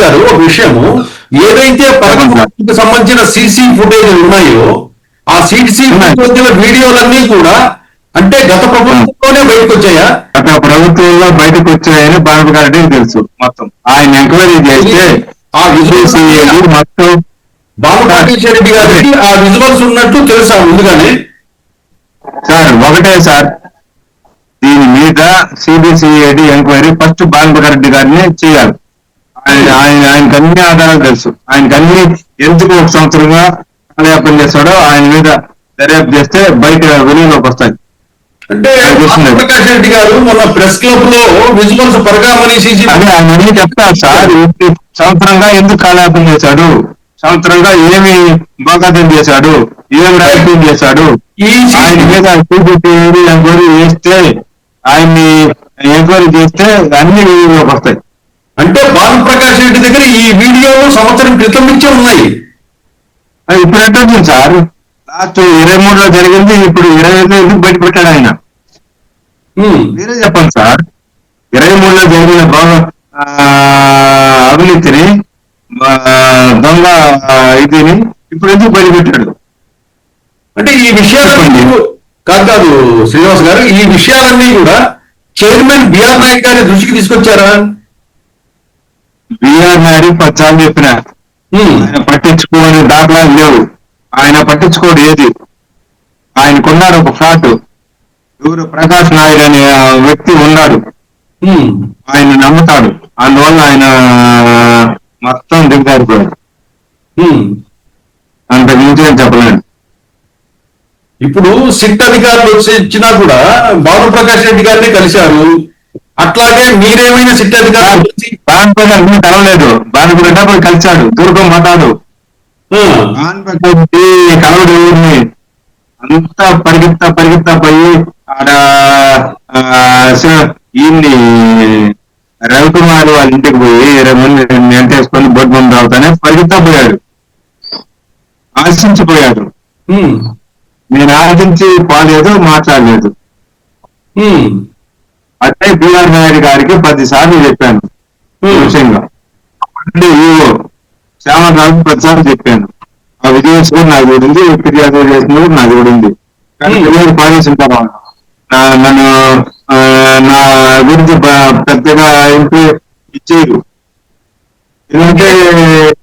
గారు ఒక విషయము. ఏదైతే పథకం సంబంధించిన సీసీ ఫుటేజ్ ఉన్నాయో ఆ సీసీ ఫుటేజ్ వీడియోలన్నీ కూడా అంటే గత ప్రభుత్వంలోనే బయటకు వచ్చాయా గత ప్రభుత్వంలో బయటకు వచ్చాయని బాబుగారికి తెలుసు మొత్తం. ఆయన ఎంక్వైరీ చేస్తే ఆ విజువల్స్ మొత్తం బాబు రాకేష్ రెడ్డి గారికి ఆ విజువల్స్ ఉన్నట్టు తెలుసా ముందుగానే? సార్ ఒకటే సార్. దీని మీద సిబిసిఐడి ఎంక్వైరీ ఫస్ట్ బాలరెడ్డి గారిని చేయాలి. ఆయన ఆయన ఆయనకు అన్ని ఆధారాలు తెలుసు. ఆయనకు అన్ని ఎందుకు ఒక సంవత్సరంగా కాలయాపన చేస్తాడో ఆయన మీద దర్యాప్తు చేస్తే బయట వెలుగులోకి వస్తాయి. అంటే. ప్రకాష్ రెడ్డి గారు మొన్న ప్రెస్ క్లబ్లో విజువల్స్ అదే ఆయన అన్ని చెప్తారు సార్ సంవత్సరంగా ఎందుకు కాలయాపన చేశాడు? సంవత్సరంగా ఏమి బోగాతం చేశాడు? ఏం రాజకీయం చేశాడు? ఆయన మీద సిబిసిఐడి ఎంక్వైరీ చేస్తే ఆయన్ని ఎంక్వైరీ చేస్తే అన్ని వెలుగులోకి వస్తాయి. అంటే భానుప్రకాష్ రెడ్డి దగ్గర ఈ వీడియోలు సంవత్సరం క్రితం నుంచే ఉన్నాయి. అది ఇప్పుడు ఎట్లా సార్? లాస్ట్ ఇరవై మూడులో జరిగింది ఇప్పుడు ఇరవై ఐదు ఎందుకు బయట పెట్టాడు ఆయన. మీరే చెప్పండి సార్. ఇరవై మూడులో జరిగిన అవినీతిని దొంగ ఇదిని ఇప్పుడు ఎందుకు బయట పెట్టాడు అంటే ఈ విషయాలన్నీ కాదు కాదు శ్రీనివాస్ గారు ఈ విషయాలన్నీ కూడా చైర్మన్ బిఆర్ నాయక్ గారి దృష్టికి తీసుకొచ్చారా? బిఆర్ నాయుడు పచ్చాలు చెప్పిన. ఆయన పట్టించుకోని దాఖలాలు లేవు. ఆయన పట్టించుకోడు ఏది? ఆయనకున్నాడు ఒక ఫ్లాట్. ఎవరు ప్రకాష్ నాయుడు అనే వ్యక్తి ఉన్నాడు. ఆయన నమ్ముతాడు. అందువల్ల ఆయన మొత్తం దిగజారిపోయాడు. మించి ఏం చెప్పలేను. ఇప్పుడు సిట్ అధికారులు వచ్చి ఇచ్చినా కూడా భానుప్రకాష్ రెడ్డి గారిని కలిశారు. అట్లాగే మీరేమైనా సిట్ అధికారులు వచ్చి బాన్పేట అన్ని కలవలేదు. బాన్పేట పోయి కలిశాడు. దుర్గం మతాడు బాన్పేట వచ్చి కలవడు అంతా పరిగెత్తా పరిగెత్తా పోయి ఆడ ఆ, స- ఈయన్ని రవికుమార్ వాళ్ళ ఇంటికి పోయి మంది ఎంటేసుకొని బొడ్డు ముందు అవుతానే పరిగెత్తా పోయాడు. ఆశించిపోయాడు. నేను ఆశించి పోలేదు మాట్లాడలేదు. బిఆర్ నాయుడు గారికి పది సార్లు చెప్పాను. విషయంగా ఈవో శ్యామరాజు పదిసార్లు చెప్పాను. ఆ విజయస్ కూడా నాకు ఉంది. ఫిర్యాదు చేసిన కూడా నాకు ఉంది. కానీ తర్వాత నా- నన్ను నా గురించి పెద్దగా ఇంటి ఇచ్చేయరు ఎందుకంటే